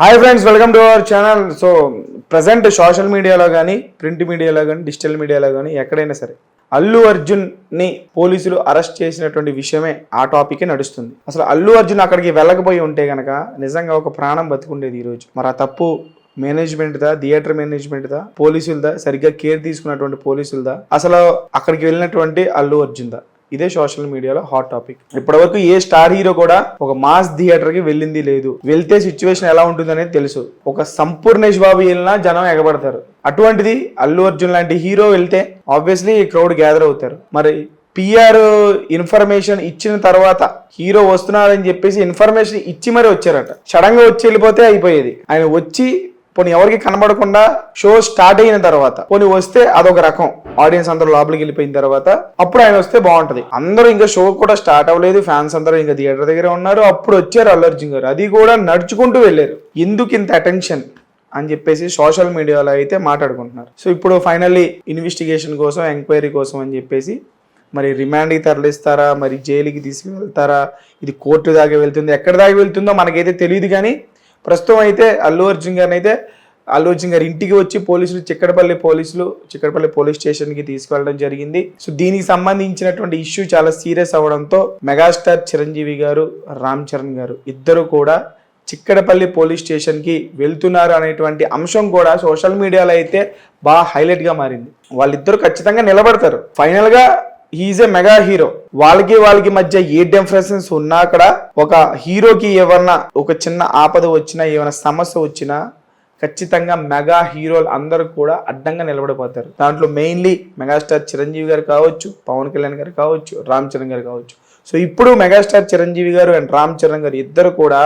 Hi friends welcome to our channel so present social మీడియాలో కానీ print మీడియాలో కానీ డిజిటల్ మీడియాలో కానీ ఎక్కడైనా సరే అల్లు అర్జున్ని పోలీసులు అరెస్ట్ చేసినటువంటి విషయమే ఆ టాపికే నడుస్తుంది. అసలు అల్లు అర్జున్ అక్కడికి వెళ్ళకపోయి ఉంటే కనుక నిజంగా ఒక ప్రాణం బతుకుండేది ఈరోజు మరి ఆ తప్పు మేనేజ్మెంట్దా థియేటర్ మేనేజ్మెంట్దా పోలీసులదా సరిగ్గా కేర్ తీసుకున్నటువంటి పోలీసులదా? అసలు అక్కడికి వెళ్ళినటువంటి అల్లు అర్జున్దా ఇదే సోషల్ మీడియాలో హాట్ టాపిక్ ఇప్పటివరకు ఏ స్టార్ హీరో కూడా ఒక మాస్ థియేటర్కి వెళ్ళింది లేదు. వెళ్తే సిచ్యువేషన్ ఎలా ఉంటుందనేది తెలుసు. ఒక సంపూర్ణేష్ బాబు వెళ్ళినా జనం ఎగబడతారు. అటువంటిది అల్లు అర్జున్ లాంటి హీరో వెళ్తే ఆబ్వియస్లీ క్రౌడ్ గ్యాదర్ అవుతారు. మరి పిఆర్ ఇన్ఫర్మేషన్ ఇచ్చిన తర్వాత హీరో వస్తున్నారని చెప్పేసి ఇన్ఫర్మేషన్ ఇచ్చి మరీ వచ్చారట. సడన్గా వచ్చి వెళ్ళిపోతే అయిపోయేది. ఆయన వచ్చి పోనీ ఎవరికి కనబడకుండా షో స్టార్ట్ అయిన తర్వాత పోనీ వస్తే అదొక రకం. ఆడియన్స్ అందరూ లోపలికి వెళ్ళిపోయిన తర్వాత అప్పుడు ఆయన వస్తే బాగుంటది. అందరూ ఇంకా షో కూడా స్టార్ట్ అవ్వలేదు. ఫ్యాన్స్ అందరూ ఇంకా థియేటర్ దగ్గర ఉన్నారు. అప్పుడు వచ్చారు అల్లు అర్జున్ గారు. అది కూడా నడుచుకుంటూ వెళ్ళారు. ఎందుకు ఇంత అటెన్షన్ అని చెప్పేసి సోషల్ మీడియాలో అయితే మాట్లాడుకుంటున్నారు. సో ఇప్పుడు ఫైనల్లీ ఇన్వెస్టిగేషన్ కోసం ఎంక్వైరీ కోసం అని చెప్పేసి మరి రిమాండ్కి తరలిస్తారా? మరి జైలుకి తీసుకువెళ్తారా ఇది కోర్టు దాకా వెళ్తుంది. ఎక్కడ దాకా వెళ్తుందో మనకైతే తెలియదు కానీ ప్రస్తుతం అయితే అల్లు అర్జున్ గారిని అయితే అల్లు అర్జున్ గారి ఇంటికి వచ్చి పోలీసులు చిక్కడపల్లి పోలీసులు చిక్కడపల్లి పోలీస్ స్టేషన్కి తీసుకెళ్ళడం జరిగింది. సో దీనికి సంబంధించినటువంటి ఇష్యూ చాలా సీరియస్ అవడంతో మెగాస్టార్ చిరంజీవి గారు రామ్ చరణ్ గారు ఇద్దరు కూడా చిక్కడపల్లి పోలీస్ స్టేషన్కి వెళ్తున్నారు అనేటువంటి అంశం కూడా సోషల్ మీడియాలో అయితే బాగా హైలైట్గా మారింది. వాళ్ళిద్దరూ ఖచ్చితంగా నిలబడతారు. ఫైనల్గా హీఈస్ ఏ మెగా హీరో వాళ్ళకి వాళ్ళకి మధ్య ఏ డిఫరెన్సెస్ ఉన్నా అక్కడ ఒక హీరోకి ఏమన్నా ఒక చిన్న ఆపద వచ్చినా ఏమైనా సమస్య వచ్చినా ఖచ్చితంగా మెగా హీరోలు అందరూ కూడా అడ్డంగా నిలబడిపోతారు. దాంట్లో మెయిన్లీ మెగాస్టార్ చిరంజీవి గారు కావచ్చు పవన్ కళ్యాణ్ గారు కావచ్చు రామ్ చరణ్ గారు కావచ్చు. సో ఇప్పుడు మెగాస్టార్ చిరంజీవి గారు అండ్ రామ్ చరణ్ గారు ఇద్దరు కూడా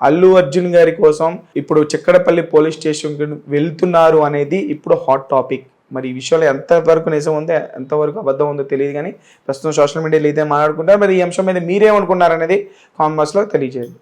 అల్లు అర్జున్ గారి కోసం ఇప్పుడు చిక్కడపల్లి పోలీస్ స్టేషన్కి వెళ్తున్నారు అనేది ఇప్పుడు హాట్ టాపిక్. మరి ఈ విషయంలో ఎంతవరకు నిజం ఉందో ఎంతవరకు అబద్ధం ఉందో తెలియదు కానీ ప్రస్తుతం సోషల్ మీడియాలో ఇదే మాట్లాడుకుంటారు. మరి ఈ అంశం మీద మీరేమనుకున్నారనేది కామెంట్ బాక్స్లో తెలియజేయండి.